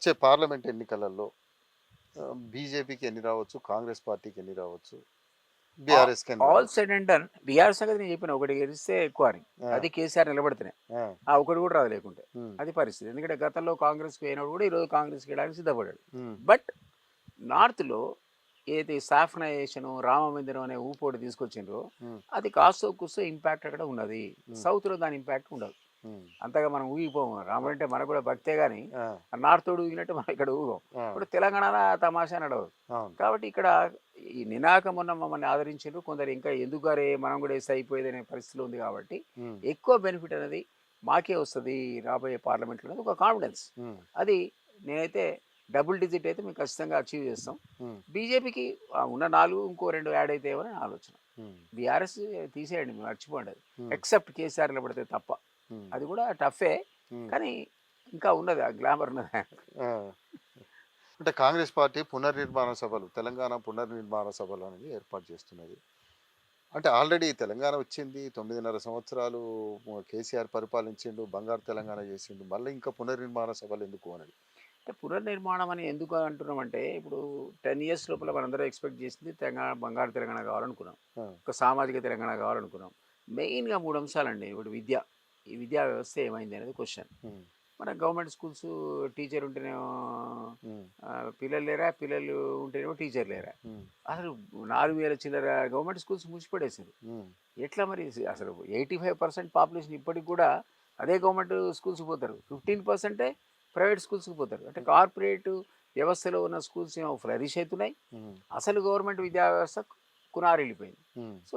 వచ్చే పార్లమెంట్ ఎన్నికలలో బీజేపీకి ఎన్ని రావచ్చు కాంగ్రెస్ పార్టీకి ఎన్ని రావచ్చు BRS all? Said and done. సంగతి నేను చెప్పిన ఒకటి గెలిస్తే ఎక్కువ అని. అది కేసీఆర్ నిలబడితేనే. ఆ, ఒకటి కూడా రాదు లేకుంటే అది పరిస్థితి. ఎందుకంటే గతంలో కాంగ్రెస్కి పోయినప్పుడు కూడా ఈరోజు కాంగ్రెస్కి వెళ్ళడానికి సిద్ధపడ్డాడు. ఉమ్, బట్ నార్త్లో ఏదైతే సాఫ్నైజేషన్ రామ మందిరం అనే ఊపోటి తీసుకొచ్చిండ్రో అది కాస్త కూస్తో ఇంపాక్ట్ అక్కడ ఉన్నది. సౌత్లో దాని ఇంపాక్ట్ ఉండదు. అంతగా మనం ఊగిపోము. రాముడు అంటే మనకు కూడా భక్తే కానీ ఆ, నార్త్ తోడు ఊగినట్టు మనం ఇక్కడ ఊగం. ఇప్పుడు తెలంగాణ తమాషా నడవదు. కాబట్టి ఇక్కడ ఈ నినాకం ఉన్న మమ్మల్ని ఆదరించారు కొందరు ఇంకా ఎందుకు గారే మనం కూడా వేస్తే అయిపోయేది అనే పరిస్థితిలో ఉంది కాబట్టి ఎక్కువ బెనిఫిట్ అనేది మాకే వస్తుంది రాబోయే పార్లమెంట్లో ఒక కాన్ఫిడెన్స్. అది నేనైతే డబుల్ డిజిట్ అయితే మేము ఖచ్చితంగా అచీవ్ చేస్తాం. బీజేపీకి ఉన్న నాలుగు ఇంకో రెండు యాడ్ అయితే ఏమని ఆలోచన. బీఆర్ఎస్ తీసేయండి మేము మర్చిపోండి ఎక్సెప్ట్ కేసీఆర్లో పడితే తప్ప. అది కూడా టఫే. కానీ ఇంకా ఉన్నది ఆ గ్లామర్. అంటే కాంగ్రెస్ పార్టీ పునర్నిర్మాణ సభలు తెలంగాణ పునర్నిర్మాణ సభలు అనేది ఏర్పాటు చేస్తున్నది. అంటే ఆల్రెడీ తెలంగాణ వచ్చింది తొమ్మిదిన్నర సంవత్సరాలు కేసీఆర్ పరిపాలించిండు బంగారు తెలంగాణ చేసిండు మళ్ళీ ఇంకా పునర్నిర్మాణ సభలు ఎందుకు అనేది. అంటే పునర్నిర్మాణం అని ఎందుకు అంటున్నామంటే ఇప్పుడు టెన్ ఇయర్స్ లోపల మనందరూ ఎక్స్పెక్ట్ చేసింది తెలంగాణ బంగారు తెలంగాణ కావాలనుకున్నాం. ఒక సామాజిక తెలంగాణ కావాలనుకున్నాం. మెయిన్గా మూడు అంశాలండి ఇప్పుడు విద్య. ఈ విద్యా వ్యవస్థ ఏమైంది అనేది క్వశ్చన్ మన గవర్నమెంట్ స్కూల్స్ టీచర్ ఉంటేనేమో పిల్లలు లేరా పిల్లలు ఉంటేనేమో టీచర్ లేరా. అసలు నాలుగు వేల చిల్లర గవర్నమెంట్ స్కూల్స్ మూసిపడేసారు ఎట్లా మరి? అసలు ఎయిటీ ఫైవ్ పర్సెంట్ పాపులేషన్ ఇప్పటికి కూడా అదే గవర్నమెంట్ స్కూల్స్కి పోతారు. ఫిఫ్టీన్ పర్సెంటే ప్రైవేట్ స్కూల్స్కి పోతారు. అంటే కార్పొరేట్ వ్యవస్థలో ఉన్న స్కూల్స్ ఏమో ఫ్లరిష్ అవుతున్నాయి. అసలు గవర్నమెంట్ విద్యా వ్యవస్థ కునారిల్లిపోయింది ఉమ్, సో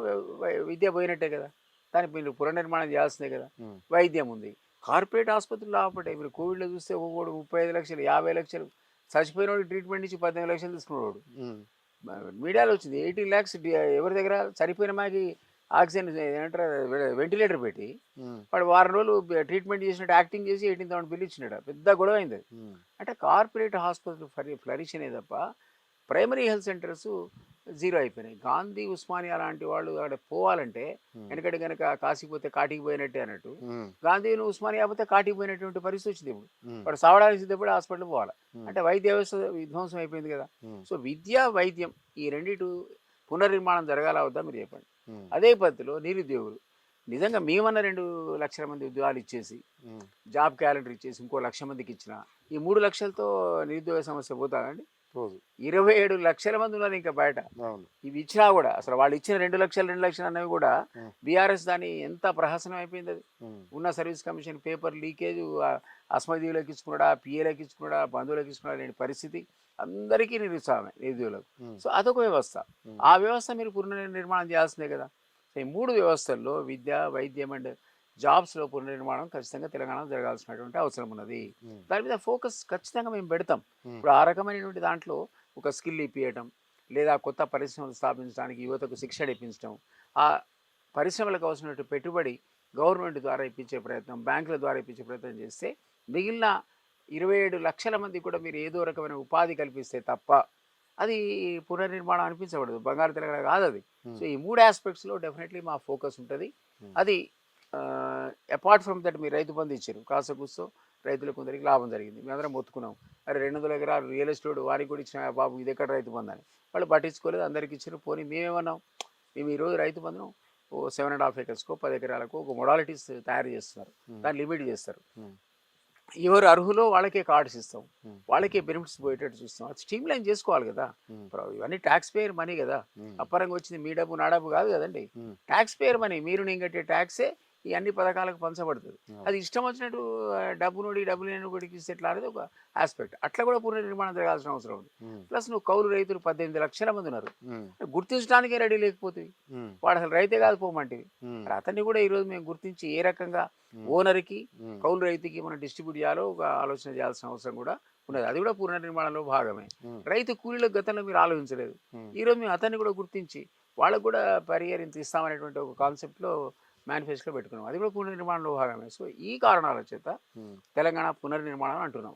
విద్య పోయినట్టే కదా? దానికి మీరు పునర్నిర్మాణం చేయాల్సిందే కదా. వైద్యం ఉంది. కార్పొరేట్ ఆసుపత్రులు లాభపడ్డాయి మీరు కోవిడ్లో చూస్తే ఒక్కొక్కడు ముప్పై ఐదు లక్షలు యాభై లక్షలు చచ్చిపోయినోడు ట్రీట్మెంట్ ఇచ్చి పద్దెనిమిది లక్షలు తీసుకున్నాడు. ఉమ్, మీడియాలో వచ్చింది ఎయిటీన్ ల్యాక్స్ ఎవరి దగ్గర చనిపోయిన మాకి ఆక్సిజన్ వెంటిలేటర్ పెట్టి వాడు వారం రోజులు ట్రీట్మెంట్ చేసినట్టు యాక్టింగ్ చేసి ఎయిటీన్ థౌసండ్ బిల్ ఇచ్చినాడు. పెద్ద గొడవ అయింది అంటే కార్పొరేట్ హాస్పిటల్ ఫ్లరి ఫ్లరిష్ అనే తప్ప ప్రైమరీ హెల్త్ సెంటర్స్ జీరో అయిపోయినాయి. గాంధీ ఉస్మానియా లాంటి వాళ్ళు అక్కడ పోవాలంటే ఉమ్, వెనకటి కనుక కాశీకి పోతే కాటికి పోయినట్టే అన్నట్టు గాంధీని ఉస్మానియా పోతే కాటికి పోయినటువంటి పరిస్థితి వచ్చింది ఇప్పుడు. వాడు సావడానికి సిద్ధపడి హాస్పిటల్ పోవాలి. అంటే వైద్య వ్యవస్థ విధ్వంసం అయిపోయింది కదా. సో విద్య వైద్యం ఈ రెండిటి పునర్నిర్మాణం జరగాల వద్దా మీరు చెప్పండి. అదే పద్ధతిలో నిరుద్యోగులు నిజంగా మేమన్న రెండు లక్షల మంది ఉద్యోగాలు ఇచ్చేసి జాబ్ క్యాలెండర్ ఇచ్చేసి ఇంకో లక్ష మందికి ఇచ్చిన ఈ మూడు లక్షలతో నిరుద్యోగ సమస్య పోతాదండి రోజు. ఇరవై ఏడు లక్షల మంది ఉన్నారు ఇంకా బయట. ఇవి ఇచ్చినా కూడా అసలు వాళ్ళు ఇచ్చిన రెండు లక్షలు రెండు లక్షలు అనేవి కూడా. బీఆర్ఎస్ దాని ఎంత ప్రహసనం అయిపోయింది అది. ఉన్న సర్వీస్ కమిషన్ పేపర్ లీకేజ్ అస్మదీయులకు ఇచ్చుకున్నాడా పిఏలకు ఇచ్చుకున్నాడా బంధువులకు ఇచ్చుకున్నాడా లేని పరిస్థితి అందరికీ నిరుత్సాహమే నిరుద్యోగులకు సో అదొక వ్యవస్థ. ఆ వ్యవస్థ మీరు పునర్నిర్మాణం చేయాల్సిందే కదా. ఈ మూడు వ్యవస్థల్లో విద్య వైద్యం అండ్ జాబ్స్లో పునర్నిర్మాణం ఖచ్చితంగా తెలంగాణలో జరగాల్సినటువంటి అవసరం ఉన్నది. దాని మీద ఫోకస్ ఖచ్చితంగా మేము పెడతాం. ఇప్పుడు ఆ రకమైనటువంటి దాంట్లో ఒక స్కిల్ ఇప్పించడం లేదా కొత్త పరిశ్రమలు స్థాపించడానికి యువతకు శిక్షణ ఇప్పించడం ఆ పరిశ్రమలకు అవసరమైన పెట్టుబడి గవర్నమెంట్ ద్వారా ఇప్పించే ప్రయత్నం బ్యాంకుల ద్వారా ఇప్పించే ప్రయత్నం చేస్తే మిగిలిన ఇరవై ఏడు లక్షల మంది కూడా మీరు ఏదో రకమైన ఉపాధి కల్పిస్తే తప్ప అది పునర్నిర్మాణం అనిపించబడదు. బంగారు తెలంగాణ కాదు అది. సో ఈ మూడు ఆస్పెక్ట్స్లో డెఫినెట్లీ మా ఫోకస్ ఉంటుంది. అది అపార్ట్ ఫ్రమ్ దట్ మీరు రైతు బంధు ఇచ్చారు. కాస్త కూస్తో రైతులకు కొందరికి లాభం జరిగింది. మేమందరం మొత్తుకున్నాం. అరే రెండు వందల ఎకరాలు రియల్ ఎస్టేట్ వారికి కూడా ఇచ్చిన బాబు ఇది ఎక్కడ రైతు బంధు అని. వాళ్ళు పట్టించుకోలేదు. అందరికి ఇచ్చారు. పోనీ మేమేమన్నాం? మేము ఈరోజు రైతు బంధును ఓ సెవెన్ అండ్ హాఫ్ ఎకర్స్కో పది ఎకరాలకు ఒక మొడాలిటీస్ తయారు చేస్తున్నారు. దాన్ని లిమిట్ చేస్తారు. ఎవరు అర్హులో వాళ్ళకే కార్డ్స్ ఇస్తాం. వాళ్ళకే బెనిఫిట్స్ పోయేటట్టు చూస్తాం. అది స్ట్రీమ్ లైన్ చేసుకోవాలి కదా. ఇవన్నీ ట్యాక్స్ పేయర్ మనీ కదా అప్పరంగా వచ్చింది మీ డబ్బు నా డబ్బు కాదు కదండి. ట్యాక్స్ పేయర్ మనీ మీరు నేను కట్టే ట్యాక్సే ఈ అన్ని పథకాలకు పంచబడుతుంది. అది ఇష్టం వచ్చినట్టు ఆ, డబ్బు నుండి డబ్బు లేని కొడికి ఇస్తే అనేది ఒక ఆస్పెక్ట్. అట్లా కూడా పునర్నిర్మాణం జరగాల్సిన అవసరం ఉంది. ప్లస్ నువ్వు కౌలు రైతులు పద్దెనిమిది లక్షల మంది ఉన్నారు. గుర్తించడానికే రెడీ లేకపోతే వాడు అసలు రైతే కాదు పోమంటివి. అతన్ని కూడా ఈరోజు మేము గుర్తించి ఏ రకంగా ఓనర్కి కౌలు రైతుకి మనం డిస్ట్రిబ్యూట్ చేయాలో ఒక ఆలోచన చేయాల్సిన అవసరం కూడా ఉన్నది. అది కూడా పునర్నిర్మాణంలో భాగమే. రైతు కూలీలకు గతంలో మీరు ఆలోచించలేదు. ఈరోజు మేము అతన్ని కూడా గుర్తించి వాళ్ళకు కూడా పరిహారం ఇస్తామనేటువంటి ఒక కాన్సెప్ట్లో మేనిఫెస్టోలో పెట్టుకున్నాం. అది కూడా పునర్నిర్మాణంలో భాగమే. సో ఈ కారణాల చేత తెలంగాణ పునర్నిర్మాణం అంటున్నాం.